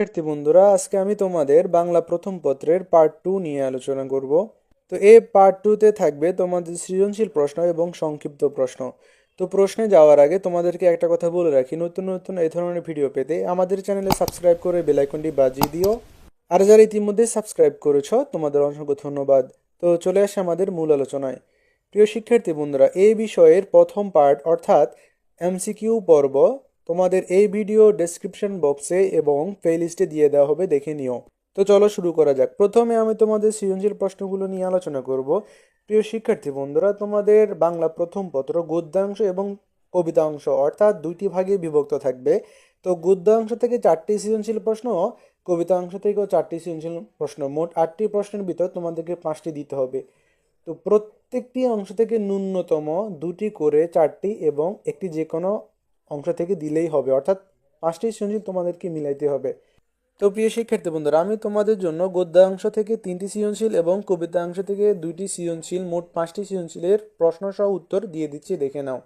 শিক্ষার্থী বন্ধুরা, আজকে আমি তোমাদের বাংলা প্রথম পত্রের পার্ট টু নিয়ে আলোচনা করব। তো এই পার্ট টুতে থাকবে তোমাদের সৃজনশীল প্রশ্ন এবং সংক্ষিপ্ত প্রশ্ন। তো প্রশ্নে যাওয়ার আগে তোমাদেরকে একটা কথা বলে রাখি, নতুন নতুন এই ধরনের ভিডিও পেতে আমাদের চ্যানেলে সাবস্ক্রাইব করে বেল আইকনটি বাজিয়ে দিও। আর যারা ইতিমধ্যে সাবস্ক্রাইব করেছ, তোমাদের অসংখ্য ধন্যবাদ। তো চলে আসে আমাদের মূল আলোচনায়। প্রিয় শিক্ষার্থী বন্ধুরা এই বিষয়ের প্রথম পার্ট অর্থাৎ এমসিকিউ পর্ব তোমাদের এই ভিডিও ডেসক্রিপশন বক্সে এবং প্লেলিস্টে দিয়ে দেওয়া হবে, দেখে নিও। তো চলো শুরু করা যাক। প্রথমে আমি তোমাদের সৃজনশীল প্রশ্নগুলো নিয়ে আলোচনা করব। প্রিয় শিক্ষার্থী বন্ধুরা, তোমাদের বাংলা প্রথম পত্র গদ্যাংশ এবং কবিতাংশ অর্থাৎ দুইটি ভাগে বিভক্ত থাকবে। তো গদ্যাংশ থেকে চারটি সৃজনশীল প্রশ্ন কবিতাংশ থেকেও চারটি সৃজনশীল প্রশ্ন। মোট আটটি প্রশ্নের ভিতর তোমাদেরকে পাঁচটি দিতে হবে। তো প্রত্যেকটি অংশ থেকে ন্যূনতম দুটি করে চারটি এবং একটি যে কোনো অংশ থেকে দিলেই হবে। অর্থাৎ পাঁচটি সৃজনশীল তোমাদেরকে মিলাইতে হবে। তো প্রিয় শিক্ষার্থী বন্ধুরা, আমি তোমাদের জন্য গদ্যাংশ থেকে তিনটি সৃজনশীল এবং কবিতাংশ থেকে দুইটি সৃজনশীল, মোট পাঁচটি সৃজনশীলের প্রশ্ন সহ উত্তর দিয়ে দিচ্ছি, দেখে নাও।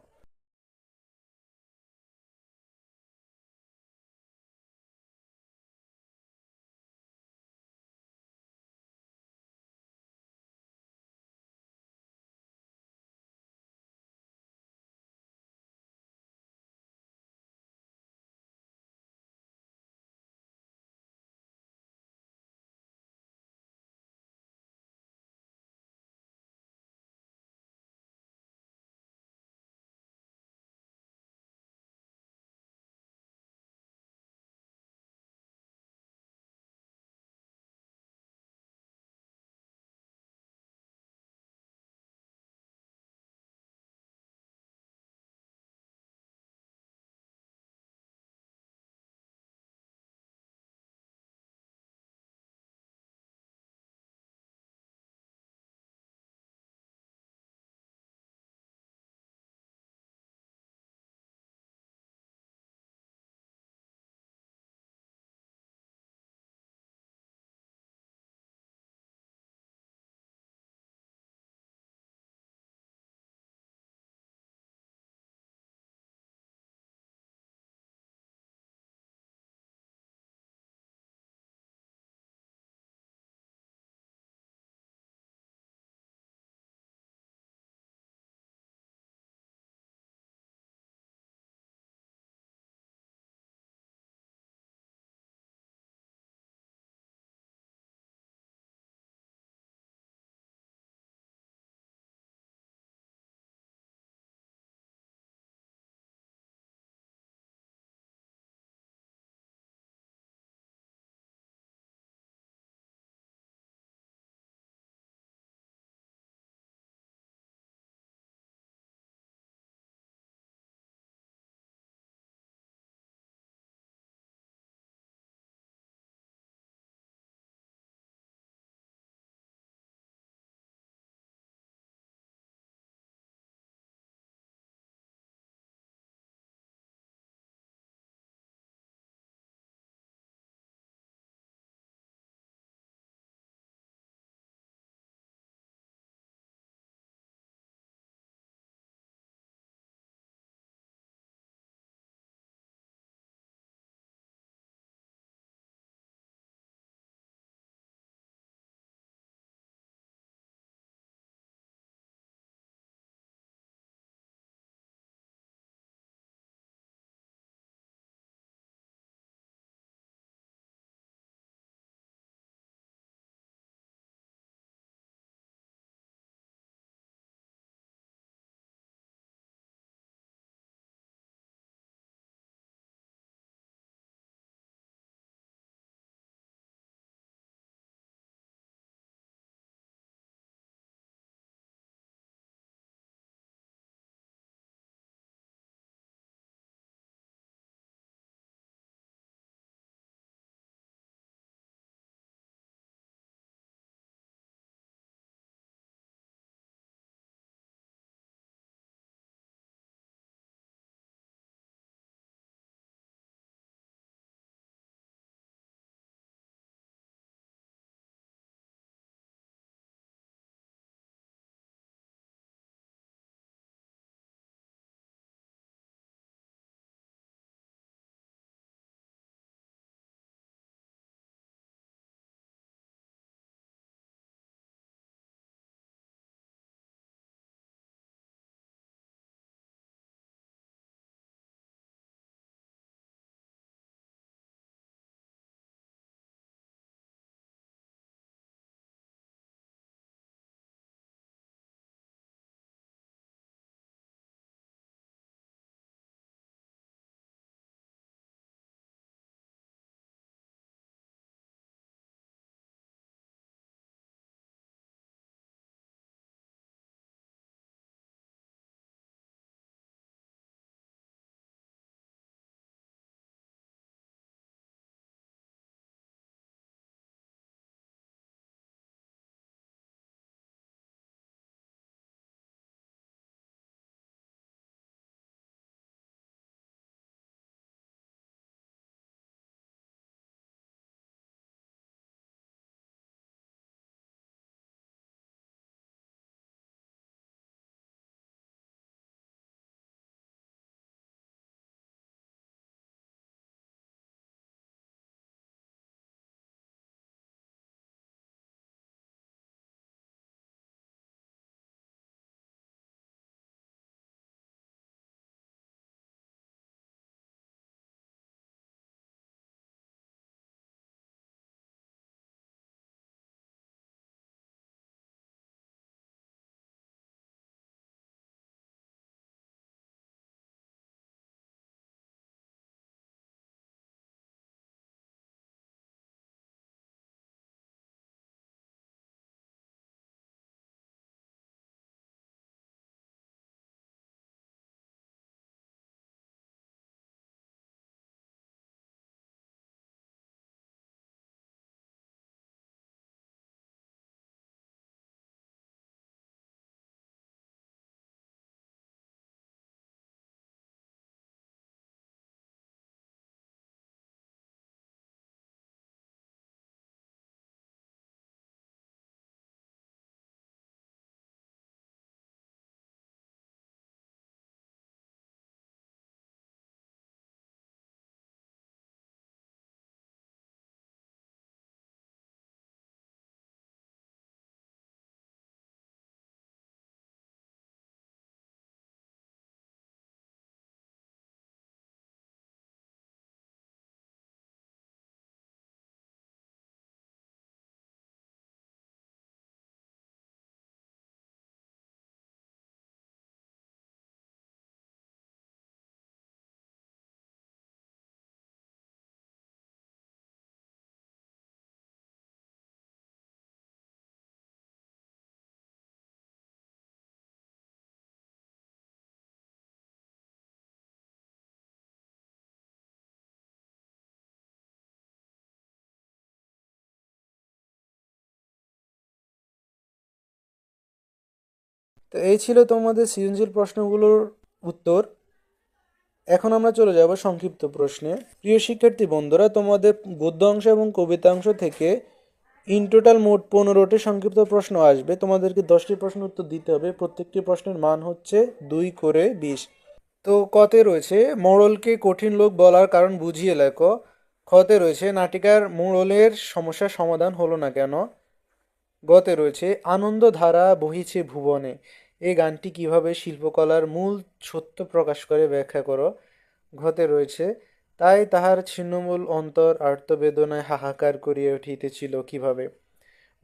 তো এই ছিল তোমাদের সৃজনশীল প্রশ্নগুলোর উত্তর। এখন আমরা চলে যাব সংক্ষিপ্ত প্রশ্নে। প্রিয় শিক্ষার্থী বন্ধুরা, তোমাদের গদ্য অংশ এবং কবিতাংশ থেকে ইন টোটাল মোট পনেরোটি সংক্ষিপ্ত প্রশ্ন আসবে। তোমাদেরকে দশটি প্রশ্ন উত্তর দিতে হবে। প্রত্যেকটি প্রশ্নের মান হচ্ছে দুই করে বিশ। তো কতে রয়েছে, মোড়লকে কঠিন লোক বলার কারণ বুঝিয়ে লেখো। খতে রয়েছে, নাটিকার মোড়লের সমস্যার সমাধান হলো না কেন? গতে রয়েছে, আনন্দধারা বহিছে ভুবনে। এই গানটি কীভাবে শিল্পকলার মূল সত্য প্রকাশ করে ব্যাখ্যা করো, ঘতে রয়েছে। তাই তাহার ছিন্নমূল অন্তর আর্তবেদনায় হাহাকার করিয়া উঠিতেছিল কীভাবে?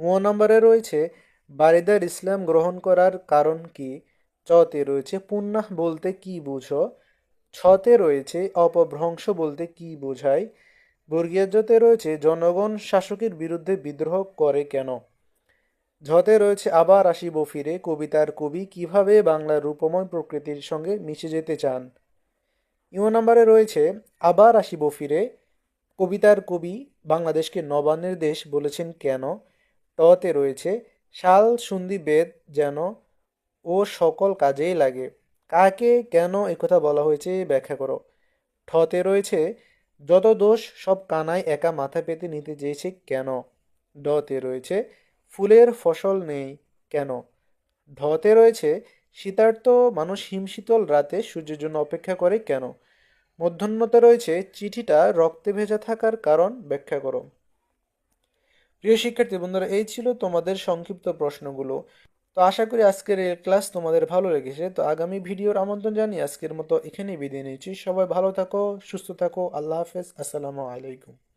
ও নম্বরে রয়েছে, বারিদার ইসলাম গ্রহণ করার কারণ কি? চতে রয়েছে পুন্নাহ বলতে কি বুঝো? ছতে রয়েছে, অপভ্রংশ বলতে কি বোঝায় বর্গীয়জতে রয়েছে, জনগণ শাসকের বিরুদ্ধে বিদ্রোহ করে কেন? ঝতে রয়েছে আবার আসিব ফিরে কবিতার কবি কীভাবে বাংলার রূপময় প্রকৃতির সঙ্গে মিশে যেতে চান। ইও নম্বরে রয়েছে, আবার আসিব ফিরে, কবিতার কবি বাংলাদেশকে নবান্নের দেশ বলেছেন কেন? টতে রয়েছে শাল সন্ধি বেদ যেন ও সকল কাজেই লাগে। কাকে কেন একথা বলা হয়েছে ব্যাখ্যা করো। ঠতে রয়েছে, যত দোষ সব কানায় একা মাথা পেতে নিতে চেয়েছে কেন? ডতে রয়েছে ফুলের ফসল নেই কেন? ধতে রয়েছে শীতার্ত মানুষ হিমশীতল রাতে সূর্যের জন্য অপেক্ষা করে কেন? মধ্যাহ্নতে রয়েছে চিঠিটা রক্তে ভেজা থাকার কারণ ব্যাখ্যা করো। প্রিয় শিক্ষার্থী বন্ধুরা, এই ছিল তোমাদের সংক্ষিপ্ত প্রশ্নগুলো। তো আশা করি আজকের এই ক্লাস তোমাদের ভালো লেগেছে। তো আগামী ভিডিওর আমন্ত্রণ জানিয়ে আজকের মতো এখানেই বিদায় নিচ্ছি। সবাই ভালো থাকো, সুস্থ থাকো। আল্লাহ হাফেজ। আসসালামু আলাইকুম।